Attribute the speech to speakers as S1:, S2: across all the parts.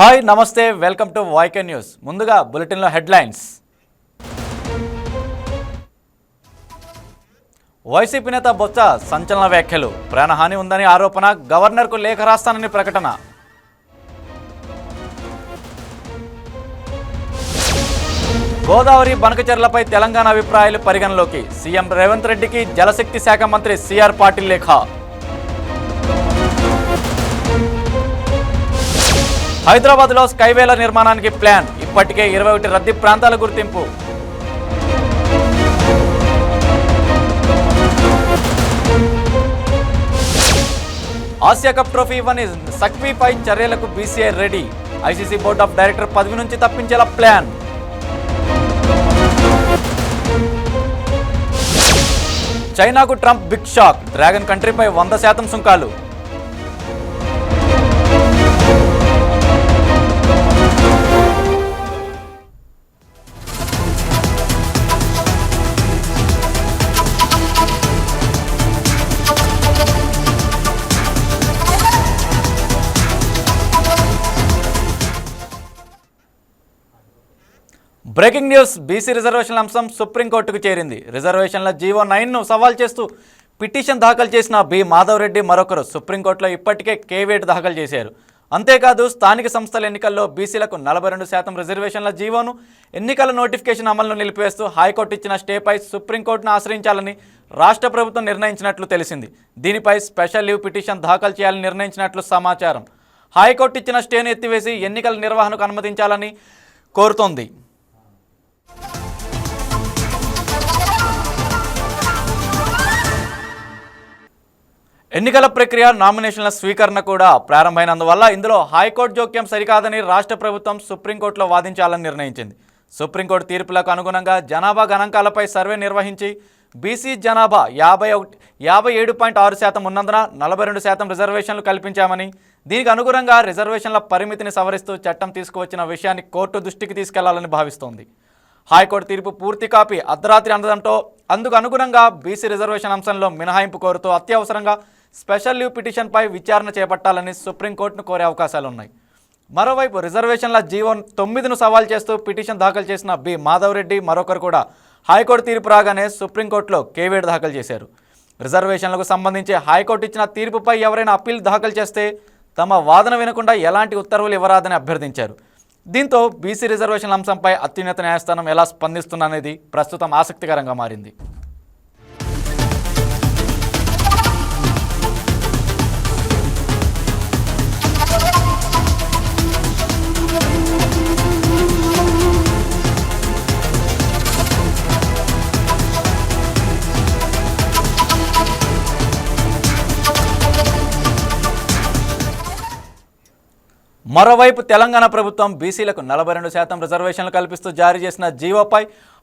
S1: Hi నమస్తే welcome to YK news ముందుగా బులెటిన్లో హెడ్లైన్స్. వైసీపీ నేత బొత్స సంచలన వ్యాఖ్యలు. ప్రాణహాని ఉందని ఆరోపణ గవర్నర్కు లేఖ రాస్తానని ప్రకటన. గోదావరి బనకచెర్లపై తెలంగాణ అభిప్రాయాలు పరిగణలోకి. సీఎం రేవంత్ రెడ్డికి జలశక్తి శాఖ మంత్రి సిఆర్ పాటిల్ లేఖ. హైదరాబాద్లో స్కైవేల నిర్మాణానికి ప్లాన్. ఇప్పటికే ఇరవై ఒకటి రద్దీ ప్రాంతాల గుర్తింపు. ఆసియా కప్ ట్రోఫీ ఇవ్వని సక్వీపై చర్యలకు BCI ready. ICC board of director పదవి నుంచి తప్పించేలా ప్లాన్. చైనాకు ట్రంప్ బిగ్ షాక్. డ్రాగన్ కంట్రీపై వంద శాతం సుంకాలు. బ్రేకింగ్ న్యూస్ బీసీ రిజర్వేషన్ల అంశం సుప్రీంకోర్టుకు చేరింది. రిజర్వేషన్ల జీవో నైన్ను సవాల్ చేస్తూ పిటిషన్ దాఖలు చేసిన బి. మాధవరెడ్డి మరొకరు సుప్రీంకోర్టులో ఇప్పటికే కేవేట్ దాఖలు చేశారు. అంతేకాదు స్థానిక సంస్థల ఎన్నికల్లో బీసీలకు నలభై రెండు శాతం రిజర్వేషన్ల జీవోను ఎన్నికల నోటిఫికేషన్ అమలును నిలిపివేస్తూ హైకోర్టు ఇచ్చిన స్టేపై సుప్రీంకోర్టును ఆశ్రయించాలని రాష్ట్ర ప్రభుత్వం నిర్ణయించినట్లు తెలిసింది. దీనిపై స్పెషల్ లీవ్ పిటిషన్ దాఖలు చేయాలని నిర్ణయించినట్లు సమాచారం. హైకోర్టు ఇచ్చిన స్టేను ఎత్తివేసి ఎన్నికల నిర్వహణకు అనుమతించాలని కోరుతోంది. ఎన్నికల ప్రక్రియ నామినేషన్ల స్వీకరణ కూడా ప్రారంభమైనందువల్ల ఇందులో హైకోర్టు జోక్యం సరికాదని రాష్ట్ర ప్రభుత్వం సుప్రీంకోర్టులో వాదించాలని నిర్ణయించింది. సుప్రీంకోర్టు తీర్పులకు అనుగుణంగా జనాభా గణాంకాలపై సర్వే నిర్వహించి బీసీ జనాభా యాభై ఒకటి యాభై ఏడు పాయింట్ ఆరు శాతం ఉన్నందున నలభై రెండు శాతం రిజర్వేషన్లు కల్పించామని దీనికి అనుగుణంగా రిజర్వేషన్ల పరిమితిని సవరిస్తూ చట్టం తీసుకువచ్చిన విషయాన్ని కోర్టు దృష్టికి తీసుకెళ్ళాలని భావిస్తోంది. హైకోర్టు తీర్పు పూర్తి కాపీ అర్ధరాత్రి అందడంతో అందుకు అనుగుణంగా బీసీ రిజర్వేషన్ అంశంలో మినహాయింపు కోరుతూ అత్యవసరంగా స్పెషల్ లీవ్ పిటిషన్పై విచారణ చేపట్టాలని సుప్రీంకోర్టును కోరే అవకాశాలున్నాయి. మరోవైపు రిజర్వేషన్ల జీవో తొమ్మిదిను సవాల్ చేస్తూ పిటిషన్ దాఖలు చేసిన బి. మాధవరెడ్డి మరొకరు కూడా హైకోర్టు తీర్పు రాగానే సుప్రీంకోర్టులో కేవేడ్ దాఖలు చేశారు. రిజర్వేషన్లకు సంబంధించి హైకోర్టు ఇచ్చిన తీర్పుపై ఎవరైనా అప్పీల్ దాఖలు చేస్తే తమ వాదన వినకుండా ఎలాంటి ఉత్తర్వులు ఇవ్వరాదని అభ్యర్థించారు. దీంతో బీసీ రిజర్వేషన్ల అంశంపై అత్యున్నత న్యాయస్థానం ఎలా స్పందిస్తుందనేది ప్రస్తుతం ఆసక్తికరంగా మారింది. మరోవైపు తెలంగాణ ప్రభుత్వం బీసీలకు నలభై రెండు శాతం రిజర్వేషన్లు కల్పిస్తూ జారీ చేసిన జీవోపై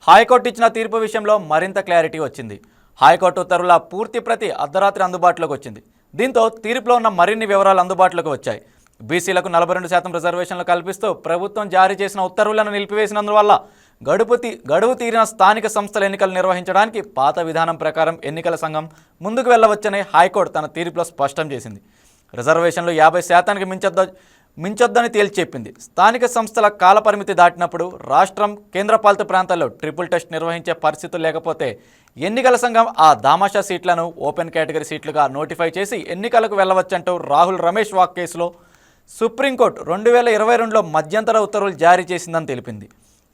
S1: హైకోర్టు ఇచ్చిన తీర్పు విషయంలో మరింత క్లారిటీ వచ్చింది. హైకోర్టు ఉత్తర్వుల పూర్తి ప్రతి అర్ధరాత్రి అందుబాటులోకి వచ్చింది. దీంతో తీర్పులో ఉన్న మరిన్ని వివరాలు అందుబాటులోకి వచ్చాయి. బీసీలకు నలభై రెండు శాతం రిజర్వేషన్లు కల్పిస్తూ ప్రభుత్వం జారీ చేసిన ఉత్తర్వులను నిలిపివేసినందువల్ల గడుపు తీ గడువు తీరిన స్థానిక సంస్థల ఎన్నికలు నిర్వహించడానికి పాత విధానం ప్రకారం ఎన్నికల సంఘం ముందుకు వెళ్ళవచ్చని హైకోర్టు తన తీర్పులో స్పష్టం చేసింది. రిజర్వేషన్లు యాభై శాతానికి మించొద్ద మించొద్దని తేల్చెప్పింది స్థానిక సంస్థల కాలపరిమితి దాటినప్పుడు రాష్ట్రం కేంద్రపాలిత ప్రాంతాల్లో ట్రిపుల్ టెస్ట్ నిర్వహించే పరిస్థితులు లేకపోతే ఎన్నికల సంఘం ఆ దామాషా సీట్లను ఓపెన్ కేటగిరీ సీట్లుగా నోటిఫై చేసి ఎన్నికలకు వెళ్ళవచ్చంటూ రాహుల్ రమేష్ వాక్ కేసులో సుప్రీంకోర్టు రెండు వేల ఇరవై రెండులో మధ్యంతర ఉత్తర్వులు జారీ చేసిందని తెలిపింది.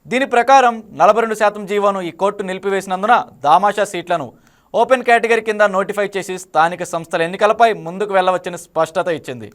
S1: దీని ప్రకారం నలభై రెండు శాతం జీవోను ఈ కోర్టు నిలిపివేసినందున దామాషా సీట్లను ఓపెన్ కేటగిరీ కింద నోటిఫై చేసి స్థానిక సంస్థల ఎన్నికలపై ముందుకు వెళ్ళవచ్చని స్పష్టత ఇచ్చింది.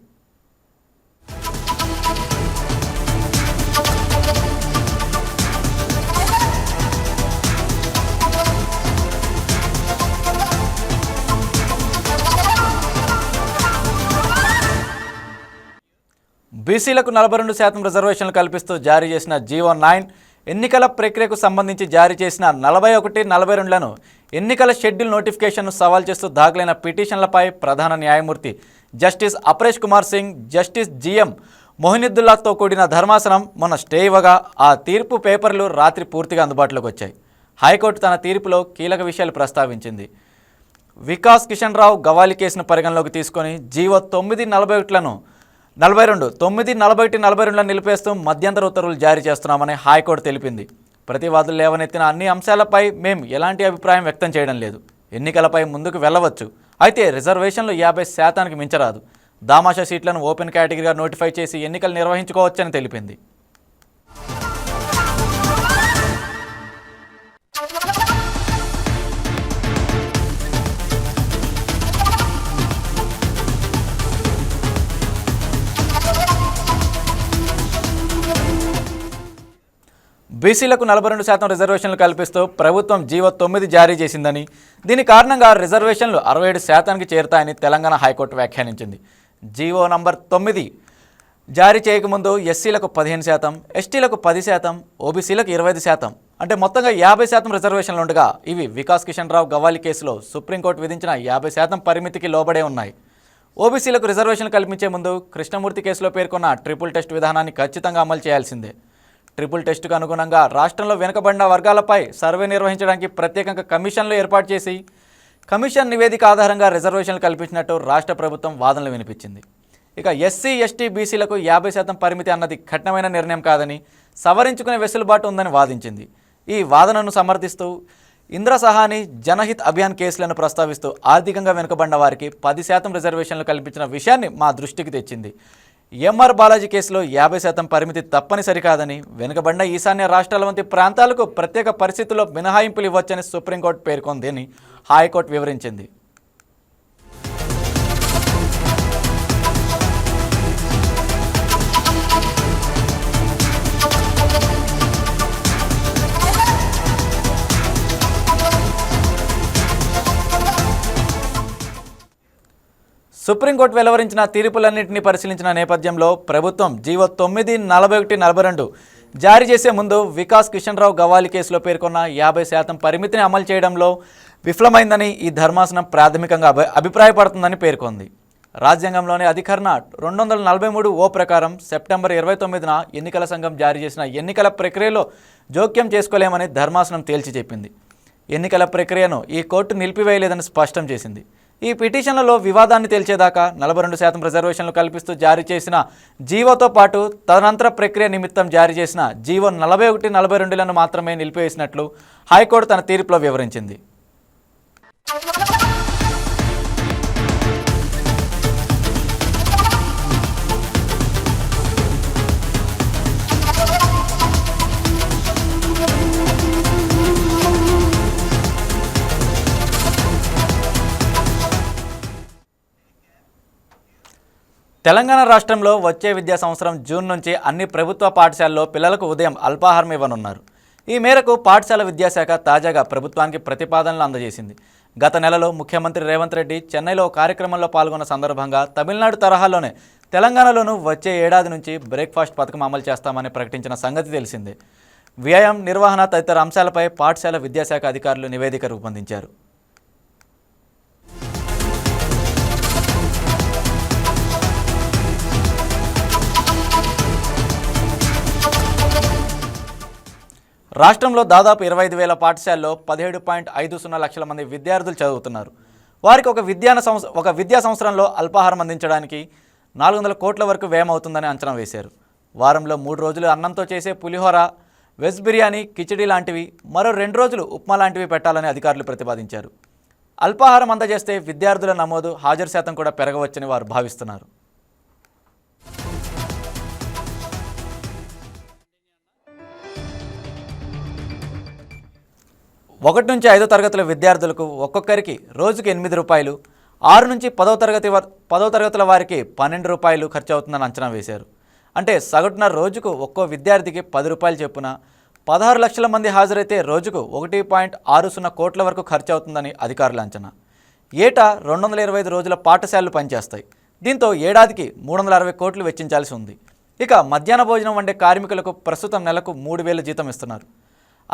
S1: బీసీలకు నలభై రెండు శాతం రిజర్వేషన్లు కల్పిస్తూ జారీ చేసిన జీవో నైన్ ఎన్నికల ప్రక్రియకు సంబంధించి జారీ చేసిన నలభై ఒకటి నలభై రెండులను ఎన్నికల షెడ్యూల్ నోటిఫికేషన్ను సవాల్ చేస్తూ దాఖలైన పిటిషన్లపై ప్రధాన న్యాయమూర్తి justice Aparesh Kumar Singh justice G మొహినుద్దుల్లాతో కూడిన ధర్మాసనం మొన్న స్టే ఇవ్వగా ఆ తీర్పు పేపర్లు రాత్రి పూర్తిగా అందుబాటులోకి వచ్చాయి. హైకోర్టు తన తీర్పులో కీలక విషయాలు ప్రస్తావించింది. వికాస్ కిషన్ రావు గవాలి కేసును పరిగణలోకి తీసుకొని జీవో తొమ్మిది నలభై ఒకటిలను నలభై రెండు తొమ్మిది నలభై ఒకటి నలభై రెండులో నిలిపేస్తూ మధ్యంతర ఉత్తర్వులు జారీ చేస్తున్నామని హైకోర్టు తెలిపింది. ప్రతివాదులు లేవనెత్తిన అన్ని అంశాలపై మేము ఎలాంటి అభిప్రాయం వ్యక్తం చేయడం లేదు. ఎన్నికలపై ముందుకు వెళ్ళవచ్చు. అయితే రిజర్వేషన్లు యాభై శాతానికి మించరాదు. దామాషా సీట్లను ఓపెన్ కేటగిరీగా నోటిఫై చేసి ఎన్నికలు నిర్వహించుకోవచ్చని తెలిపింది. బీసీలకు నలభై రెండు శాతం రిజర్వేషన్లు కల్పిస్తూ ప్రభుత్వం జీవో తొమ్మిది జారీ చేసిందని దీని కారణంగా రిజర్వేషన్లు అరవై ఏడు శాతానికి చేరుతాయని తెలంగాణ హైకోర్టు వ్యాఖ్యానించింది. జీవో నంబర్ తొమ్మిది జారీ చేయకముందు ఎస్సీలకు పదిహేను శాతం ఎస్టీలకు పది శాతం ఓబీసీలకు ఇరవై ఐదు శాతం అంటే మొత్తంగా యాభై శాతం రిజర్వేషన్లు ఉండగా ఇవి వికాస్ కిషన్ రావు గవ్వాలి కేసులో సుప్రీంకోర్టు విధించిన యాభై శాతం పరిమితికి లోబడే ఉన్నాయి. ఓబీసీలకు రిజర్వేషన్లు కల్పించే ముందు కృష్ణమూర్తి కేసులో పేర్కొన్న ట్రిపుల్ టెస్ట్ విధానాన్ని ఖచ్చితంగా అమలు చేయాల్సిందే. ట్రిపుల్ టెస్టుకు అనుగుణంగా రాష్ట్రంలో వెనుకబడిన వర్గాలపై సర్వే నిర్వహించడానికి ప్రత్యేకంగా కమిషన్లు ఏర్పాటు చేసి కమిషన్ నివేదిక ఆధారంగా రిజర్వేషన్లు కల్పించినట్టు రాష్ట్ర ప్రభుత్వం వాదనలు వినిపించింది. ఇక ఎస్సీ ఎస్టీ బీసీలకు యాభై శాతం పరిమితి అన్నది కఠినమైన నిర్ణయం కాదని సవరించుకునే వెసులుబాటు ఉందని వాదించింది. ఈ వాదనను సమర్థిస్తూ ఇంద్ర సహాని జనహిత్ అభియాన్ కేసులను ప్రస్తావిస్తూ ఆర్థికంగా వెనుకబడిన వారికి పది శాతం రిజర్వేషన్లు కల్పించిన విషయాన్ని మా దృష్టికి తెచ్చింది. ఎంఆర్ బాలాజీ కేసులో యాభై శాతం పరిమితి తప్పనిసరి కాదని వెనుకబడిన ఈశాన్య రాష్ట్రాల వంటి ప్రాంతాలకు ప్రత్యేక పరిస్థితుల్లో మినహాయింపులు ఇవ్వచ్చని సుప్రీంకోర్టు పేర్కొంది అని హైకోర్టు వివరించింది. సుప్రీంకోర్టు వెలువరించిన తీర్పులన్నింటినీ పరిశీలించిన నేపథ్యంలో ప్రభుత్వం జీవో తొమ్మిది నలభై ఒకటి నలభై రెండు జారీ చేసే ముందు వికాస్ కిషన్రావు గవాలి కేసులో పేర్కొన్న యాభై శాతం పరిమితిని అమలు చేయడంలో విఫలమైందని ఈ ధర్మాసనం ప్రాథమికంగా అభి అభిప్రాయపడుతుందని పేర్కొంది. రాజ్యాంగంలోని అధికరణ రెండు వందల నలభై మూడు ఓ ప్రకారం సెప్టెంబర్ ఇరవై తొమ్మిదిన ఎన్నికల సంఘం జారీ చేసిన ఎన్నికల ప్రక్రియలో జోక్యం చేసుకోలేమని ధర్మాసనం తేల్చి చెప్పింది. ఎన్నికల ప్రక్రియను ఈ కోర్టు నిలిపివేయలేదని స్పష్టం చేసింది. ఈ పిటిషన్లలో వివాదాన్ని తేల్చేదాకా నలభై రెండు శాతం రిజర్వేషన్లు కల్పిస్తూ జారీ చేసిన జీవోతో పాటు తదనంతర ప్రక్రియ నిమిత్తం జారీ చేసిన జీవో నలభై ఒకటి నలభై రెండులను మాత్రమే నిలిపివేసినట్లు హైకోర్టు తన తీర్పులో వివరించింది. తెలంగాణ రాష్ట్రంలో వచ్చే విద్యా సంవత్సరం జూన్ నుంచి అన్ని ప్రభుత్వ పాఠశాలల్లో పిల్లలకు ఉదయం అల్పాహారం ఇవ్వనున్నారు. ఈ మేరకు పాఠశాల విద్యాశాఖ తాజాగా ప్రభుత్వానికి ప్రతిపాదనలు అందజేసింది. గత నెలలో ముఖ్యమంత్రి రేవంత్ రెడ్డి చెన్నైలో కార్యక్రమంలో పాల్గొన్న సందర్భంగా తమిళనాడు తరహాలోనే తెలంగాణలోనూ వచ్చే ఏడాది నుంచి బ్రేక్ఫాస్ట్ పథకం అమలు చేస్తామని ప్రకటించిన సంగతి తెలిసిందే. వ్యయం నిర్వహణ తదితర అంశాలపై పాఠశాల విద్యాశాఖ అధికారులు నివేదిక రూపొందించారు. రాష్ట్రంలో దాదాపు ఇరవై ఐదు వేల పాఠశాలలో పదిహేడు పాయింట్ ఐదు సున్నా లక్షల మంది విద్యార్థులు చదువుతున్నారు. వారికి ఒక విద్యాన సంవత్సరం ఒక విద్యా సంవత్సరంలో అల్పాహారం అందించడానికి నాలుగు వందల కోట్ల వరకు వ్యయం అవుతుందని అంచనా వేశారు. వారంలో మూడు రోజులు అన్నంతో చేసే పులిహోర వెజ్ బిర్యానీ కిచడీ లాంటివి మరో రెండు రోజులు ఉప్మా లాంటివి పెట్టాలని అధికారులు ప్రతిపాదించారు. అల్పాహారం అందజేస్తే విద్యార్థుల నమోదు హాజరు శాతం కూడా పెరగవచ్చని వారు భావిస్తున్నారు. ఒకటి నుంచి ఐదో తరగతుల విద్యార్థులకు ఒక్కొక్కరికి రోజుకి ఎనిమిది రూపాయలు ఆరు నుంచి పదవ తరగతి పదవ తరగతుల వారికి పన్నెండు రూపాయలు ఖర్చు అవుతుందని అంచనా వేశారు. అంటే సగటున రోజుకు ఒక్కో విద్యార్థికి పది రూపాయలు చొప్పున పదహారు లక్షల మంది హాజరైతే రోజుకు ఒకటి పాయింట్ ఆరు సున్నా కోట్ల వరకు ఖర్చు అవుతుందని అధికారుల అంచనా. ఏటా రెండు వందల ఇరవై ఐదు రోజుల పాఠశాలలు పనిచేస్తాయి. దీంతో ఏడాదికి మూడు వందల అరవై కోట్లు వెచ్చించాల్సి ఉంది. ఇక మధ్యాహ్న భోజనం వండే కార్మికులకు ప్రస్తుతం నెలకు మూడు వేల జీతం ఇస్తున్నారు.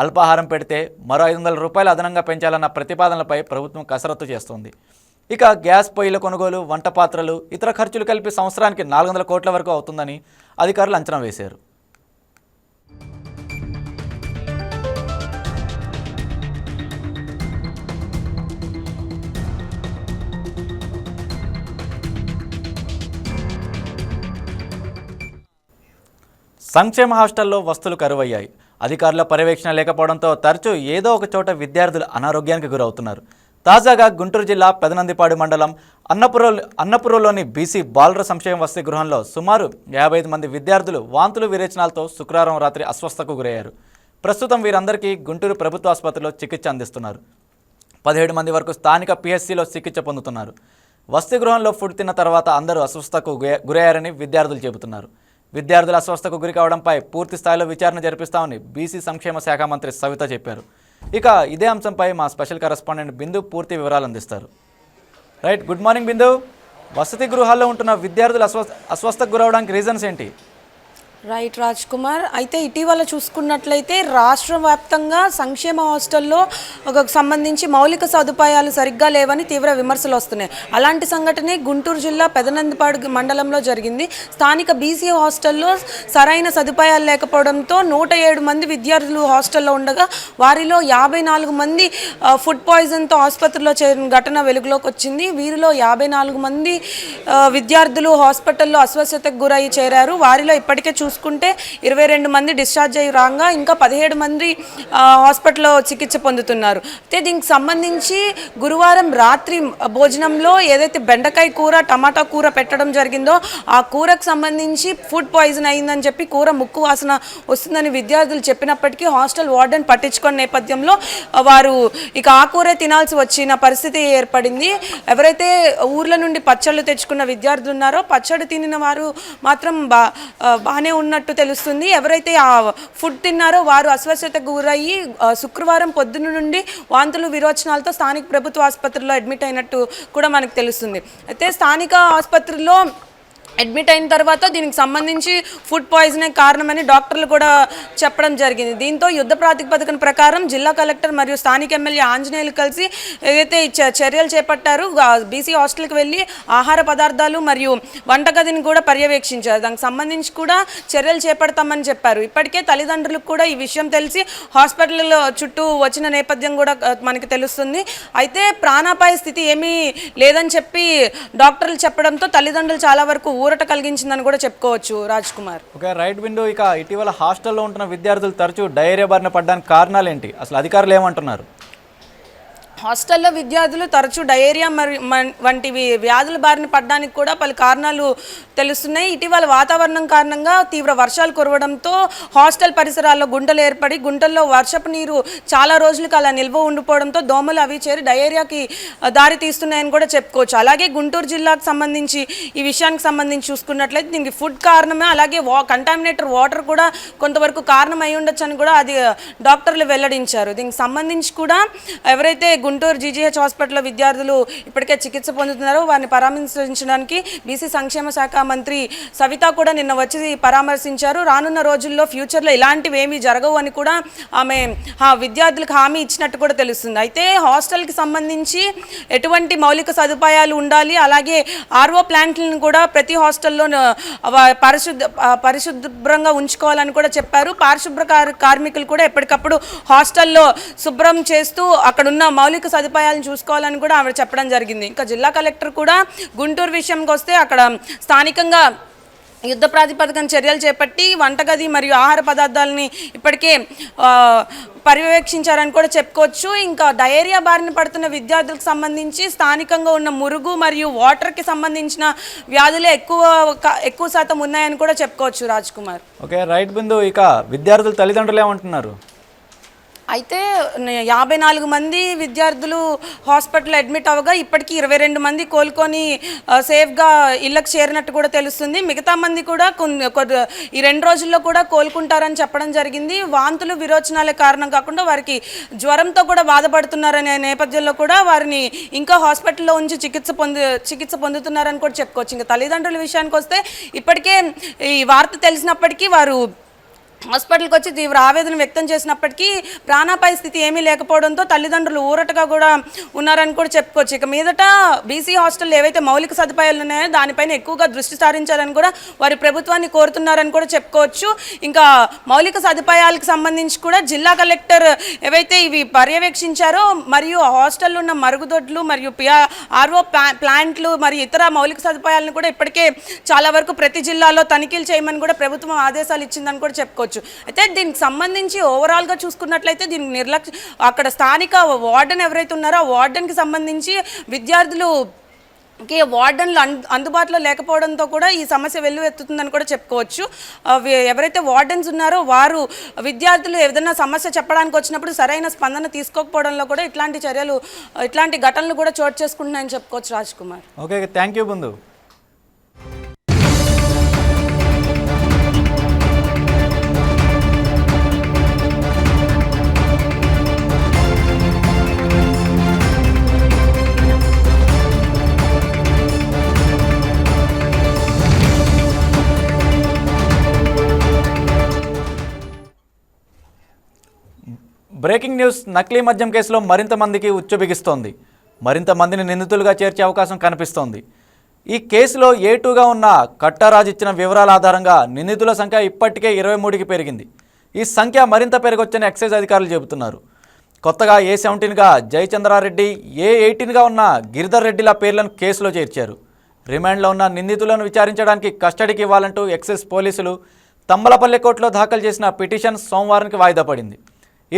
S1: అల్పాహారం పెడితే మరో ఐదు వందల రూపాయలు అదనంగా పెంచాలన్న ప్రతిపాదనలపై ప్రభుత్వం కసరత్తు చేస్తోంది. ఇక గ్యాస్ పొయ్యిల కొనుగోలు వంట పాత్రలు ఇతర ఖర్చులు కలిపి సంవత్సరానికి నాలుగు వందల కోట్ల వరకు అవుతుందని అధికారులు అంచనా వేశారు. సంక్షేమ హాస్టల్లో వస్తువులు కరువయ్యాయి. అధికారుల పర్యవేక్షణ లేకపోవడంతో తరచూ ఏదో ఒక చోట విద్యార్థులు అనారోగ్యానికి గురవుతున్నారు. తాజాగా గుంటూరు జిల్లా పెదనందిపాడు మండలం అన్నపుర అన్నపురంలోని బీసీ బాలుర సంక్షేమ వసతి గృహంలో సుమారు యాభై మంది విద్యార్థులు వాంతులు విరేచనాలతో శుక్రవారం రాత్రి అస్వస్థకు గురయ్యారు. ప్రస్తుతం వీరందరికీ గుంటూరు ప్రభుత్వ ఆసుపత్రిలో చికిత్స అందిస్తున్నారు. పదిహేడు మంది వరకు స్థానిక పిహెచ్సిలో చికిత్స పొందుతున్నారు. వసతి గృహంలో ఫుడ్ తిన్న తర్వాత అందరూ అస్వస్థకు గురయ్యారని విద్యార్థులు చెబుతున్నారు. విద్యార్థుల అస్వస్థకు గురి కావడంపై పూర్తి స్థాయిలో విచారణ జరిపిస్తామని బీసీ సంక్షేమ శాఖ మంత్రి సవిత చెప్పారు. ఇక ఇదే అంశంపై మా స్పెషల్ కరెస్పాండెంట్ బిందు పూర్తి వివరాలు అందిస్తారు. Right good morning Bindu. వసతి గృహాల్లో ఉంటున్న విద్యార్థులు అస్వస్థ అస్వస్థకు గురవడానికి రీజన్స్ ఏంటి?
S2: రైట్ రాజ్ కుమార్ అయితే ఇటీవల చూసుకున్నట్లయితే రాష్ట్ర వ్యాప్తంగా సంక్షేమ హాస్టల్లో ఒక సంబంధించి మౌలిక సదుపాయాలు సరిగ్గా లేవని తీవ్ర విమర్శలు వస్తున్నాయి. అలాంటి సంఘటనే గుంటూరు జిల్లా పెదనందిపాడు మండలంలో జరిగింది. స్థానిక బీసీ హాస్టల్లో సరైన సదుపాయాలు లేకపోవడంతో నూట ఏడు మంది విద్యార్థులు హాస్టల్లో ఉండగా వారిలో యాభై నాలుగు మంది ఫుడ్ పాయిజన్తో ఆసుపత్రిలో చేరిన ఘటన వెలుగులోకి వచ్చింది. వీరిలో యాభై నాలుగు మంది విద్యార్థులు హాస్పిటల్లో అస్వస్థతకు గురై చేరారు. వారిలో ఇప్పటికే చూసుకుంటే ఇరవై రెండు మంది డిశ్చార్జ్ అయ్యి రాగా ఇంకా పదిహేడు మంది హాస్పిటల్లో చికిత్స పొందుతున్నారు. అయితే దీనికి సంబంధించి గురువారం రాత్రి భోజనంలో ఏదైతే బెండకాయ కూర టమాటా కూర పెట్టడం జరిగిందో ఆ కూరకు సంబంధించి ఫుడ్ పాయిజన్ అయిందని చెప్పి కూర ముక్కు వాసన వస్తుందని విద్యార్థులు చెప్పినప్పటికీ హాస్టల్ వార్డెన్ పట్టించుకున్న నేపథ్యంలో వారు ఇక ఆ కూరే తినాల్సి వచ్చిన పరిస్థితి ఏర్పడింది. ఎవరైతే ఊర్ల నుండి పచ్చళ్ళు తెచ్చుకున్న విద్యార్థులు ఉన్నారో పచ్చడి తినిన వారు మాత్రం బా బాగానే ఉన్నట్టు తెలుస్తుంది. ఎవరైతే ఆ ఫుడ్ తిన్నారో వారు అస్వస్థతకు గురయ్యి శుక్రవారం పొద్దున్న నుండి వాంతులు విరోచనాలతో స్థానిక ప్రభుత్వ ఆసుపత్రిలో అడ్మిట్ అయినట్టు కూడా మనకు తెలుస్తుంది. అయితే స్థానిక ఆసుపత్రిలో అడ్మిట్ అయిన తర్వాత దీనికి సంబంధించి ఫుడ్ పాయిజనే కారణమని డాక్టర్లు కూడా చెప్పడం జరిగింది. దీంతో యుద్ధ ప్రాతిపదికన ప్రకారం జిల్లా కలెక్టర్ మరియు స్థానిక ఎమ్మెల్యే ఆంజనేయులు కలిసి ఏదైతే చ- చర్యలు చేపట్టారు బీసీ హాస్టల్కి వెళ్ళి ఆహార పదార్థాలు మరియు వంటగదిని కూడా పర్యవేక్షించారు. దానికి సంబంధించి కూడా చర్యలు చేపడతామని చెప్పారు. ఇప్పటికే తల్లిదండ్రులకు కూడా ఈ విషయం తెలిసి హాస్పిటల్ చుట్టూ వచ్చిన నేపథ్యం కూడా మనకి తెలుస్తుంది. అయితే ప్రాణాపాయ స్థితి ఏమీ లేదని చెప్పి డాక్టర్లు చెప్పడంతో తల్లిదండ్రులు చాలా వరకు ఊరట కలిగించిందని కూడా చెప్పుకోవచ్చు రాజ్ కుమార్.
S1: ఓకే రైట్ విండో ఇక ఇటీవల హాస్టల్లో ఉంటున్న విద్యార్థులు తరచూ డయేరియా బారిన పడడానికి కారణాలు ఏంటి అసలు అధికారులు ఏమంటున్నారు?
S2: హాస్టల్లో విద్యార్థులు తరచూ డయేరియా మరి మన్- వంటివి వ్యాధుల బారిన పడడానికి కూడా పలు కారణాలు తెలుస్తున్నాయి. ఇటీవల వాతావరణం కారణంగా తీవ్ర వర్షాలు కురవడంతో హాస్టల్ పరిసరాల్లో గుంటలు ఏర్పడి గుంటల్లో వర్షపు నీరు చాలా రోజులకు అలా నిల్వ ఉండిపోవడంతో దోమలు అవి చేరి డయేరియాకి దారి తీస్తున్నాయని కూడా చెప్పుకోవచ్చు. అలాగే గుంటూరు జిల్లాకు సంబంధించి ఈ విషయానికి సంబంధించి చూసుకున్నట్లయితే దీనికి ఫుడ్ కారణమే అలాగే వా కంటామినేటర్ వాటర్ కూడా కొంతవరకు కారణం అయి ఉండొచ్చు అని కూడా అది డాక్టర్లు వెల్లడించారు. దీనికి సంబంధించి కూడా ఎవరైతే గుంటూరు గుంటూరు జీజీహెచ్ హాస్పిటల్లో విద్యార్థులు ఇప్పటికే చికిత్స పొందుతున్నారు. వారిని పరామర్శించడానికి బీసీ సంక్షేమ శాఖ మంత్రి సవిత కూడా నిన్న వచ్చి పరామర్శించారు. రానున్న రోజుల్లో ఫ్యూచర్లో ఇలాంటివి ఏమీ జరగవు అని కూడా ఆమె విద్యార్థులకు హామీ ఇచ్చినట్టు కూడా తెలుస్తుంది. అయితే హాస్టల్కి సంబంధించి ఎటువంటి మౌలిక సదుపాయాలు ఉండాలి అలాగే ఆర్ఓ ప్లాంట్లను కూడా ప్రతి హాస్టల్లో పరిశుద్ధ పరిశుభ్రంగా ఉంచుకోవాలని కూడా చెప్పారు. పారిశుభ్ర కార్మికులు కూడా ఎప్పటికప్పుడు హాస్టల్లో శుభ్రం చేస్తూ అక్కడ ఉన్న మౌలిక సదుపాయాలను చూసుకోవాలని కూడా ఆవిడ చెప్పడం జరిగింది. ఇంకా జిల్లా కలెక్టర్ కూడా గుంటూరు విషయంకి వస్తే అక్కడ స్థానికంగా యుద్ధ ప్రాతిపదికన చర్యలు చేపట్టి వంటగది మరియు ఆహార పదార్థాలని ఇప్పటికే పర్యవేక్షించారని కూడా చెప్పుకోవచ్చు. ఇంకా డయేరియా బారిన పడుతున్న విద్యార్థులకు సంబంధించి స్థానికంగా ఉన్న మురుగు మరియు వాటర్కి సంబంధించిన వ్యాధులే ఎక్కువ ఎక్కువ శాతం ఉన్నాయని కూడా చెప్పుకోవచ్చు రాజ్ కుమార్.
S1: ఓకే రైట్ బిందు ఇక విద్యార్థులు తల్లిదండ్రులు ఏమంటున్నారు?
S2: అయితే యాభై నాలుగు మంది విద్యార్థులు హాస్పిటల్ అడ్మిట్ అవ్వగా ఇప్పటికీ ఇరవై రెండు మంది కోలుకొని సేఫ్గా ఇళ్ళకు చేరినట్టు కూడా తెలుస్తుంది. మిగతా మంది కూడా కొద్ది ఈ రెండు రోజుల్లో కూడా కోలుకుంటారని చెప్పడం జరిగింది. వాంతులు విరోచనాలే కారణం కాకుండా వారికి జ్వరంతో కూడా బాధపడుతున్నారనే నేపథ్యంలో కూడా వారిని ఇంకా హాస్పిటల్లో ఉంచి చికిత్స పొంది చికిత్స పొందుతున్నారని కూడా చెప్పుకోవచ్చు. ఇంకా తల్లిదండ్రుల విషయానికి వస్తే ఇప్పటికే ఈ వార్త తెలిసినప్పటికీ వారు హాస్పిటల్కి వచ్చి తీవ్ర ఆవేదన వ్యక్తం చేసినప్పటికీ ప్రాణాపాయ స్థితి ఏమీ లేకపోవడంతో తల్లిదండ్రులు ఊరటగా కూడా ఉన్నారని కూడా చెప్పుకోవచ్చు. ఇక మీదట బీసీ హాస్టల్ ఏవైతే మౌలిక సదుపాయాలు ఉన్నాయో దానిపైన ఎక్కువగా దృష్టి సారించాలని కూడా వారి ప్రభుత్వాన్ని కోరుతున్నారని కూడా చెప్పుకోవచ్చు. ఇంకా మౌలిక సదుపాయాలకు సంబంధించి కూడా జిల్లా కలెక్టర్ ఏవైతే ఇవి పర్యవేక్షించారో మరియు హాస్టల్లో ఉన్న మరుగుదొడ్లు మరియు పియా ఆర్ఓ ప్లాంట్లు మరియు ఇతర మౌలిక సదుపాయాలను కూడా ఇప్పటికే చాలా వరకు ప్రతి జిల్లాలో తనిఖీలు చేయమని కూడా ప్రభుత్వం ఆదేశాలు ఇచ్చిందని కూడా చెప్పుకోవచ్చు. అయితే దీనికి సంబంధించి ఓవరాల్గా చూసుకున్నట్లయితే దీనికి నిర్లక్ష్య అక్కడ స్థానిక వార్డెన్ ఎవరైతే ఉన్నారో ఆ వార్డెన్కి సంబంధించి విద్యార్థులు కి వార్డన్లు అన్ అందుబాటులో లేకపోవడంతో కూడా ఈ సమస్య వెల్లువెత్తుతుందని కూడా చెప్పుకోవచ్చు. ఎవరైతే వార్డెన్స్ ఉన్నారో వారు విద్యార్థులు ఏదైనా సమస్య చెప్పడానికి వచ్చినప్పుడు సరైన స్పందన తీసుకోకపోవడంలో కూడా ఇట్లాంటి చర్యలు ఇట్లాంటి ఘటనలు కూడా చోటు చేసుకుంటున్నాయని చెప్పుకోవచ్చు Raj Kumar.
S1: Okay thank you బుందు breaking news నకిలీ మద్యం కేసులో మరింత మందికి ఉచ్చుబిగిస్తోంది. మరింత మందిని నిందితులుగా చేర్చే అవకాశం కనిపిస్తోంది. ఈ కేసులో ఏ టూగా ఉన్న కట్టారాజు ఇచ్చిన వివరాల ఆధారంగా నిందితుల సంఖ్య ఇప్పటికే ఇరవై మూడుకి పెరిగింది. ఈ సంఖ్య మరింత పెరగొచ్చని ఎక్సైజ్ అధికారులు చెబుతున్నారు. కొత్తగా ఏ సెవెంటీన్గా జయచంద్రారెడ్డి ఏ ఎయిటీన్గా ఉన్న గిరిధర్ రెడ్డిల పేర్లను కేసులో చేర్చారు. రిమాండ్లో ఉన్న నిందితులను విచారించడానికి కస్టడీకి ఇవ్వాలంటూ ఎక్సైజ్ పోలీసులు తంబలపల్లి కోర్టులో దాఖలు చేసిన పిటిషన్ సోమవారానికి వాయిదా పడింది.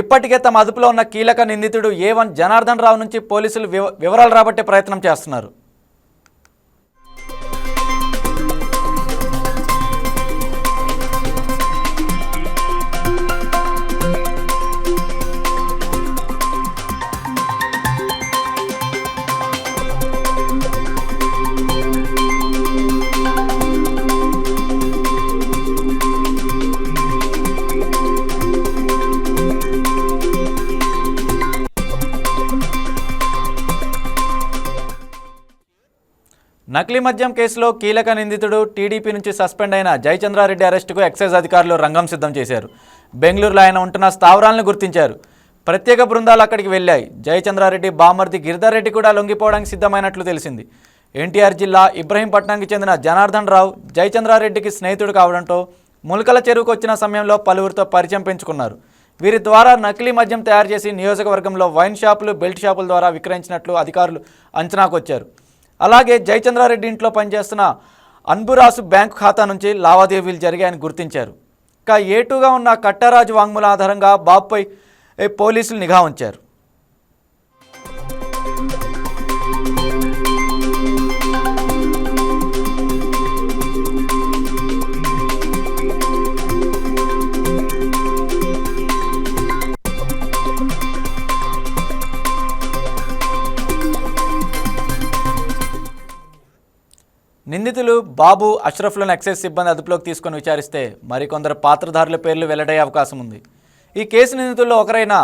S1: ఇప్పటికే తమ అదుపులో ఉన్న కీలక నిందితుడు ఏవన్ జనార్దన్ రావు నుంచి పోలీసులు వివరాలు రాబట్టే ప్రయత్నం చేస్తున్నారు. నకిలీ మద్యం కేసులో కీలక నిందితుడు టీడీపీ నుంచి సస్పెండ్ అయిన జయచంద్రారెడ్డి అరెస్టుకు ఎక్సైజ్ అధికారులు రంగం సిద్ధం చేశారు. బెంగళూరులో ఆయన ఉంటున్న స్థావరాలను గుర్తించారు. ప్రత్యేక బృందాలు అక్కడికి వెళ్ళాయి. జయచంద్రారెడ్డి బామర్ది గిరిధర్రెడ్డి కూడా లొంగిపోవడానికి సిద్ధమైనట్లు తెలిసింది. ఎన్టీఆర్ జిల్లా ఇబ్రహీంపట్నంకి చెందిన జనార్దన్ రావు జయచంద్రారెడ్డికి స్నేహితుడు కావడంతో ములకల చెరువుకు వచ్చిన సమయంలో పలువురితో పరిచయం పెంచుకున్నారు. వీరి ద్వారా నకిలీ మద్యం తయారు చేసి నియోజకవర్గంలో వైన్ షాపులు బెల్ట్ షాపుల ద్వారా విక్రయించినట్లు అధికారులు అంచనాకొచ్చారు. అలాగే జయచంద్రారెడ్డి ఇంట్లో పనిచేస్తున్న అన్బురాసు బ్యాంకు ఖాతా నుంచి లావాదేవీలు జరిగాయని గుర్తించారు. ఇక ఏటుగా ఉన్న కట్టరాజు వాంగ్మూల ఆధారంగా బాబుపై పోలీసులు నిఘా ఉంచారు. నిందితులు బాబు అష్రఫ్లను ఎక్సైజ్ సిబ్బంది అదుపులోకి తీసుకొని విచారిస్తే మరికొందరు పాత్రధారుల పేర్లు వెల్లడయ్యే అవకాశం ఉంది. ఈ కేసు నిందితుల్లో ఒకరైన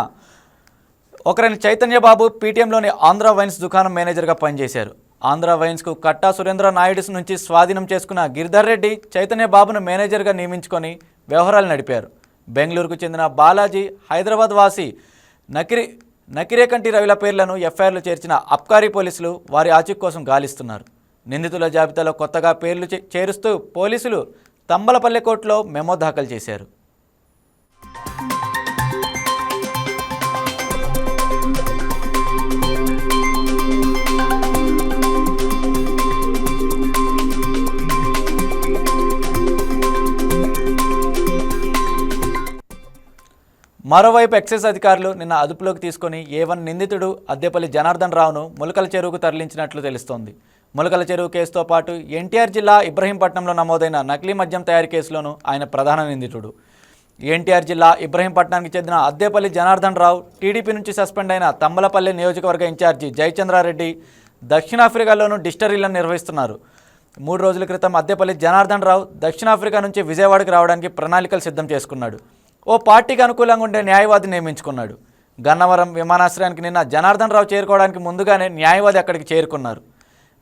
S1: ఒకరైన చైతన్య బాబు పీటీఎంలోని ఆంధ్ర వైన్స్ దుకాణం మేనేజర్గా పనిచేశారు. ఆంధ్ర వైన్స్కు కట్టా సురేంద్ర నాయుడు నుంచి స్వాధీనం చేసుకున్న గిరిధర్ రెడ్డి చైతన్య బాబును మేనేజర్గా నియమించుకొని వ్యవహారాలు నడిపారు. బెంగళూరుకు చెందిన బాలాజీ హైదరాబాద్ వాసి నకిరి నకిరేకంటి రవిల పేర్లను ఎఫ్ఐఆర్లు చేర్చిన అబ్కారీ పోలీసులు వారి ఆచూక్ కోసం గాలిస్తున్నారు. నిందితుల జాబితాలో కొత్తగా పేర్లు చే- చేరుస్తూ పోలీసులు తంబలపల్లె కోర్టులో మెమో దాఖలు చేశారు. మరోవైపు ఎక్సైజ్ అధికారులు నిన్న అదుపులోకి తీసుకొని ఏ వన్ నిందితుడు అద్దెపల్లి జనార్దన్ రావును ములకల చెరువుకు తరలించినట్లు తెలుస్తోంది. ములకల చెరువు కేసుతో పాటు ఎన్టీఆర్ జిల్లా ఇబ్రహీంపట్నంలో నమోదైన నకిలీ మద్యం తయారీ కేసులోనూ ఆయన ప్రధాన నిందితుడు. ఎన్టీఆర్ జిల్లా ఇబ్రహీంపట్నానికి చెందిన అద్దేపల్లి జనార్దన్ రావు టీడీపీ నుంచి సస్పెండ్ అయిన తంబలపల్లి నియోజకవర్గ ఇన్ఛార్జి జయచంద్రారెడ్డి దక్షిణాఫ్రికాలోనూ డిస్టరీలను నిర్వహిస్తున్నారు. మూడు రోజుల క్రితం అద్దెపల్లి జనార్దన్ రావు దక్షిణాఫ్రికా నుంచి విజయవాడకు రావడానికి ప్రణాళికలు సిద్ధం చేసుకున్నాడు. ఓ పార్టీకి అనుకూలంగా ఉండే న్యాయవాది నియమించుకున్నాడు. గన్నవరం విమానాశ్రయానికి నిన్న జనార్దన్ రావు చేరుకోవడానికి ముందుగానే న్యాయవాది అక్కడికి చేరుకున్నారు.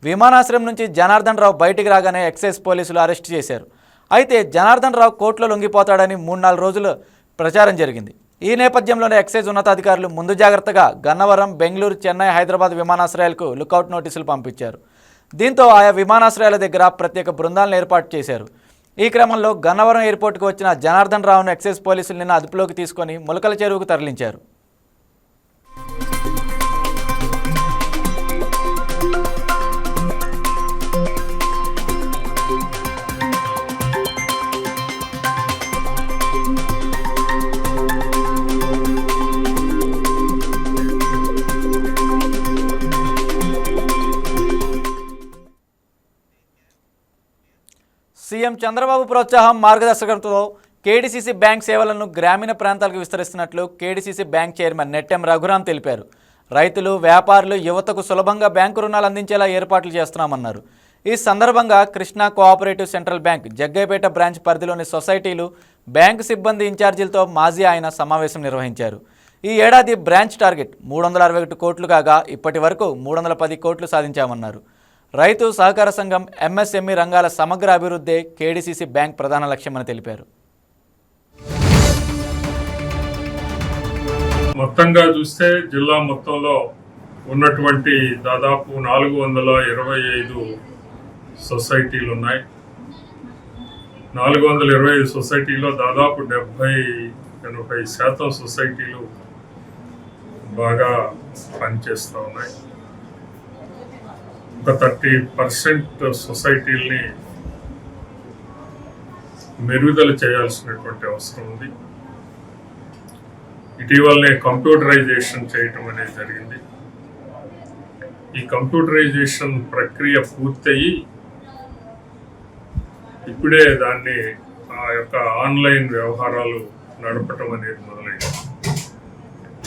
S1: విమానాశ్రయం నుంచి జనార్దన్ రావు బయటికి రాగానే ఎక్సైజ్ పోలీసులు అరెస్ట్ చేశారు. అయితే జనార్దన్ రావు కోర్టులో లొంగిపోతాడని మూడు నాలుగు రోజులు ప్రచారం జరిగింది. ఈ నేపథ్యంలోనే ఎక్సైజ్ ఉన్నతాధికారులు ముందు జాగ్రత్తగా గన్నవరం బెంగళూరు చెన్నై హైదరాబాద్ విమానాశ్రయాలకు లుకౌట్ నోటీసులు పంపించారు. దీంతో ఆయా విమానాశ్రయాల దగ్గర ప్రత్యేక బృందాలను ఏర్పాటు చేశారు. ఈ క్రమంలో గన్నవరం ఎయిర్పోర్టుకు వచ్చిన జనార్దన్ రావును ఎక్సైజ్ పోలీసులు నిన్న అదుపులోకి తీసుకొని ములకల చెరువుకు తరలించారు. సీఎం చంద్రబాబు ప్రోత్సాహం మార్గదర్శకంతో కేడీసీసీ బ్యాంక్ సేవలను గ్రామీణ ప్రాంతాలకు విస్తరిస్తున్నట్లు KDCC bank chairman Nettem Raghuram తెలిపారు. రైతులు వ్యాపారులు యువతకు సులభంగా బ్యాంకు రుణాలు అందించేలా ఏర్పాట్లు చేస్తున్నామన్నారు. ఈ సందర్భంగా Krishna cooperative central bank Jaggaiahpet branch పరిధిలోని సొసైటీలు బ్యాంకు సిబ్బంది ఇన్ఛార్జీలతో మాజీ ఆయన సమావేశం నిర్వహించారు. ఈ ఏడాది బ్రాంచ్ టార్గెట్ మూడు వందల అరవై ఒకటి కోట్లు కాగా ఇప్పటి వరకు మూడు వందల పది కోట్లు సాధించామన్నారు. రైతు సహకార సంఘం ఎంఎస్ఎంఈ రంగాల సమగ్ర అభివృద్ధే కేడీసీసీ బ్యాంక్ ప్రధాన లక్ష్యమని తెలిపారు.
S3: మొత్తంగా చూస్తే జిల్లా మొత్తంలో ఉన్నటువంటి దాదాపు నాలుగు వందల ఇరవై ఐదు సొసైటీలు ఉన్నాయి. నాలుగు వందల ఇరవై ఐదు సొసైటీలో దాదాపు డెబ్బై ఎనభై శాతం సొసైటీలు బాగా పనిచేస్తూ ఉన్నాయి. ఒక థర్టీ పర్సెంట్ సొసైటీల్ని మెరుగుదల చేయాల్సినటువంటి అవసరం ఉంది. ఇటీవలనే కంప్యూటరైజేషన్ చేయటం అనేది జరిగింది. ఈ కంప్యూటరైజేషన్ ప్రక్రియ పూర్తయి ఇప్పుడే దాన్ని ఆ యొక్క ఆన్లైన్ వ్యవహారాలు నడపటం అనేది మొదలైంది.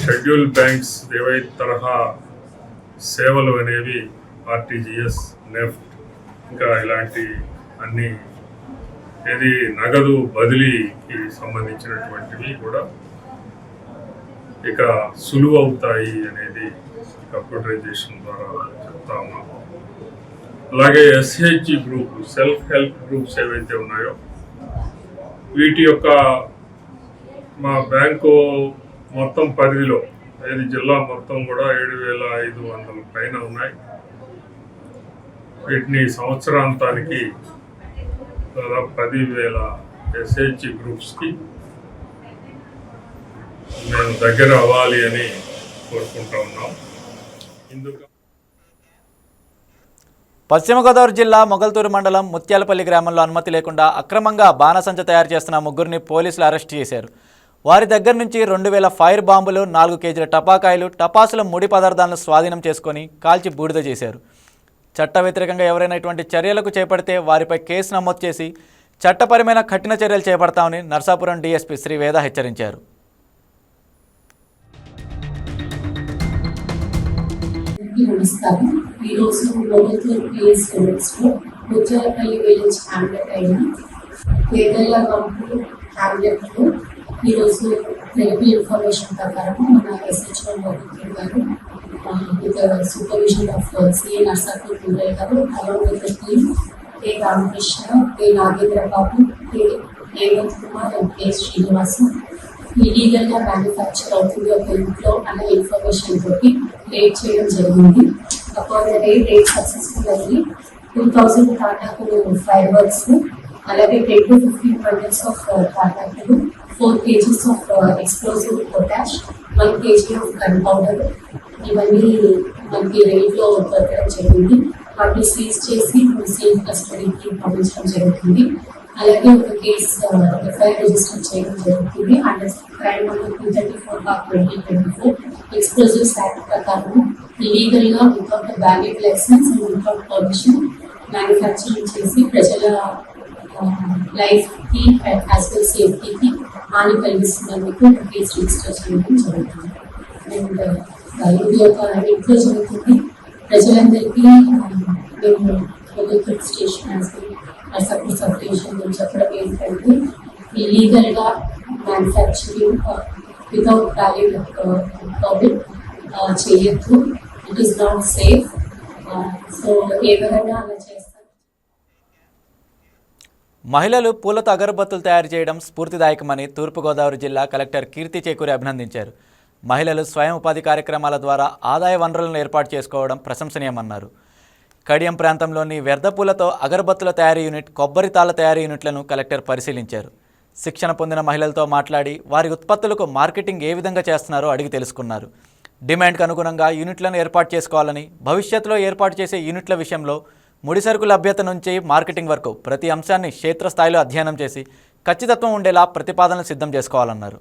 S3: షెడ్యూల్ బ్యాంక్స్ ఏవైతే తరహా సేవలు అనేవి ఆర్టీజీఎస్ నెఫ్ట్ ఇంకా ఇలాంటి అన్ని ఏది నగదు బదిలీకి సంబంధించినటువంటివి కూడా ఇక సులువు అవుతాయి అనేది కంప్యూటరైజేషన్ ద్వారా చెప్తా ఉన్నాం. అలాగే SHG group self help groups ఏవైతే ఉన్నాయో వీటి యొక్క మా బ్యాంకు మొత్తం పరిధిలో ఏది జిల్లా మొత్తం కూడా ఏడు వేల ఐదు వందల పైన ఉన్నాయి. వీటిని సంవత్సరాంతానికి దాదాపు పదివేల ఎస్హెచ్జి గ్రూప్స్కి మేము దగ్గర అవ్వాలి అని కోరుకుంటా ఉన్నాం. ఇందుకు
S1: పశ్చిమ గోదావరి జిల్లా మొగల్తూరు మండలం ముత్యాలపల్లి గ్రామంలో అనుమతి లేకుండా అక్రమంగా బాణసంచ తయారు చేస్తున్న ముగ్గురిని పోలీసులు అరెస్ట్ చేశారు. వారి దగ్గర నుంచి రెండు వేల ఫైర్ బాంబులు నాలుగు కేజీల టపాకాయలు టపాసుల ముడి పదార్థాలను స్వాధీనం చేసుకొని కాల్చి బూడిద చేశారు. చట్ట వ్యతిరేకంగా ఎవరైనా ఇటువంటి చర్యలకు చేపడితే వారిపై కేసు నమోదు చేసి చట్టపరమైన కఠిన చర్యలు చేపడతామని నర్సాపురం డీఎస్పీ శ్రీ వేద హెచ్చరించారు
S4: నమస్కారం ఈరోజు పిఎస్ ముత్యాలపల్లి విలేజ్ హ్యామ్లెట్ అయిన పేదల కంపు హ్యామ్లెట్లో ఈరోజు తెలిపి ఇన్ఫర్మేషన్ ప్రకారం మన ఎస్హెచ్ఓ గారు గారు with supervision of CA Narsapur rural గారు along with team K Ramakrishna K Nagendra Babu K Hemanth Kumar and K Srinivasam ఇలీగల్గా మ్యానుఫ్యాక్చర్ అవుతుంది ఒక ఇంట్లో అన్న ఇన్ఫర్మేషన్ తోటి రేట్ చేయడం జరిగింది. Upon the raid raid successful అయ్యి టూ థౌసండ్ టాటాకులు ఫైర్ వర్క్స్ అలాగే ten to fifteen hundreds of టాటాకులు four KGs of explosive potash one KG of gunpowder ఇవన్నీ మనకి రేట్లో ఉత్పత్తి దొరకడం జరిగింది. వాటిని సీజ్ చేసి సేఫ్ కస్టడీకి పంపించడం జరుగుతుంది. అలాగే ఒక కేసు ఎఫ్ఐఆర్ రిజిస్టర్ చేయడం జరుగుతుంది. Under crime number two thirty four bar twenty twenty four explosives act ప్రకారం ఇలీగల్గా without valid licence and without permission manufacturing చేసి ప్రజల లైఫ్కి యాజ్ వెల్ సేఫ్టీకి హాని కలిగిస్తున్నందుకు ఒక కేసు రిజిస్టర్ చేయడం జరుగుతుంది. అండ్ ఇది ఒక ఇంట్లో జరుగుతుంది ప్రజలందరికీ మేము ఒక station as Narsapur sub station చెప్పడం ఏంటంటే ఇల్లీగల్గా మ్యానుఫ్యాక్చరింగ్ వితౌట్ వ్యాలిడ్ పర్మిట్ చేయొద్దు it is not safe so ఎవరైనా అలా చేస్తారు
S1: మహిళలు పూలతో అగరబత్తులు తయారు చేయడం స్ఫూర్తిదాయకమని తూర్పుగోదావరి జిల్లా కలెక్టర్ కీర్తి చేకూరి అభినందించారు. మహిళలు స్వయం ఉపాధి కార్యక్రమాల ద్వారా ఆదాయ వనరులను ఏర్పాటు చేసుకోవడం ప్రశంసనీయమన్నారు. కడియం ప్రాంతంలోని వ్యర్థ పూలతో అగరబత్తుల తయారీ యూనిట్ కొబ్బరి తాళ తయారీ యూనిట్లను కలెక్టర్ పరిశీలించారు. శిక్షణ పొందిన మహిళలతో మాట్లాడి వారి ఉత్పత్తులకు మార్కెటింగ్ ఏ విధంగా చేస్తున్నారో అడిగి తెలుసుకున్నారు. డిమాండ్కు అనుగుణంగా యూనిట్లను ఏర్పాటు చేసుకోవాలని భవిష్యత్తులో ఏర్పాటు చేసే యూనిట్ల విషయంలో ముడిసరుకు లభ్యత నుంచి మార్కెటింగ్ వరకు ప్రతి అంశాన్ని క్షేత్రస్థాయిలో అధ్యయనం చేసి ఖచ్చితత్వం ఉండేలా ప్రతిపాదనలు సిద్ధం చేసుకోవాలన్నారు.